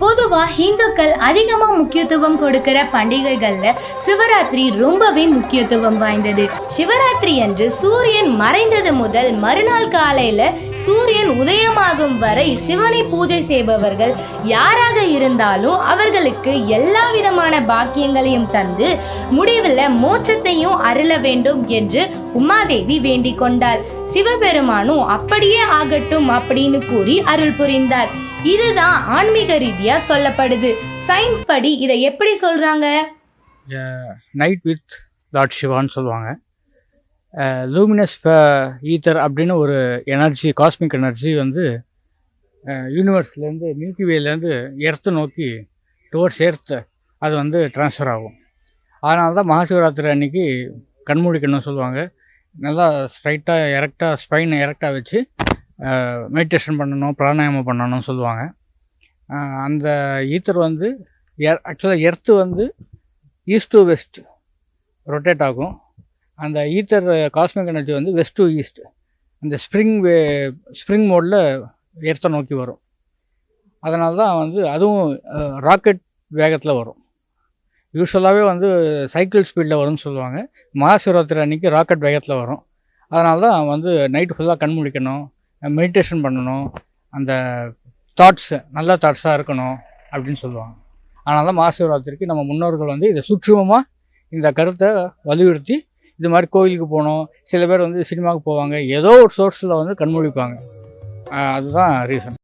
பொதுவா இந்துக்கள் அதிகமா முக்கியத்துவம் கொடுக்கிற பண்டிகைகள்ல சிவராத்திரி ரொம்பவே முக்கியத்துவம் வாய்ந்தது. சிவராத்திரி அன்று சூரியன் மறைந்தது முதல் மறுநாள் காலையில சூரியன் உதயமாகும் வரை சிவனை பூஜை செய்பவர்கள் யாராக இருந்தாலும் அவர்களுக்கு எல்லா விதமான பாக்கியங்களையும் தந்து முடிவில் மோட்சத்தையும் அருள வேண்டும் என்று உமாதேவி வேண்டிக் கொண்டாள். சிவபெருமானும் அப்படியே ஆகட்டும் அப்படின்னு கூறி அருள் புரிந்தார். இதுதான் ஆன்மீக ரீதியா சொல்லப்படுது. சயின்ஸ் படி இதை எப்படி சொல்றாங்க? நைட் வித் லார்ட் சிவான்னு சொல்லுவாங்க. Uh, லூமினஸ் ஈத்தர் அப்படின்னு ஒரு எனர்ஜி காஸ்மிக் எனர்ஜி வந்து uh, யூனிவர்ஸ்லேருந்து மில்கி வேலேருந்து எர்த்து நோக்கி டுவர்ட்ஸ் எர்த்து அது வந்து ட்ரான்ஸ்ஃபர் ஆகும். அதனால தான் மகாசிவராத்திரி அன்னைக்கு கண்மூடிக்கணும்னு சொல்லுவாங்க. நல்லா ஸ்ட்ரைட்டாக எரெக்டாக ஸ்பைனை எரெக்டாக வச்சு மெடிடேஷன் பண்ணணும் பிராணாயாமம் பண்ணணும்னு சொல்லுவாங்க. அந்த ஈத்தர் வந்து எர் ஆக்சுவலாக எர்த்து வந்து ஈஸ்ட் டு வெஸ்ட் ரொட்டேட் ஆகும். அந்த ஈத்தர் காஸ்மிக் எனர்ஜி வந்து வெஸ்ட் டு ஈஸ்ட் அந்த ஸ்ப்ரிங் வே ஸ்ப்ரிங் மோடில் எர்த்தை நோக்கி வரும். அதனால தான் வந்து அதுவும் ராக்கெட் வேகத்தில் வரும். யூஸ்வலாகவே வந்து சைக்கிள் ஸ்பீடில் வரும்னு சொல்லுவாங்க. மகாசிவராத்திரி அன்றைக்கி ராக்கெட் வேகத்தில் வரும். அதனால தான் வந்து நைட்டு ஃபுல்லாக கண் முழிக்கணும் மெடிடேஷன் பண்ணணும் அந்த தாட்ஸு நல்ல தாட்ஸாக இருக்கணும் அப்படின்னு சொல்லுவாங்க. அதனால தான் மகாசிவராத்திரிக்கு நம்ம முன்னோர்கள் வந்து இதை சுற்றுவமாக இந்த கருத்தை வலியுறுத்தி இது மாதிரி கோயிலுக்கு போகணும். சில பேர் வந்து சினிமாவுக்கு போவாங்க. ஏதோ ஒரு சோர்ஸில் வந்து கண்மொழிப்பாங்க அதுதான் ரீசன்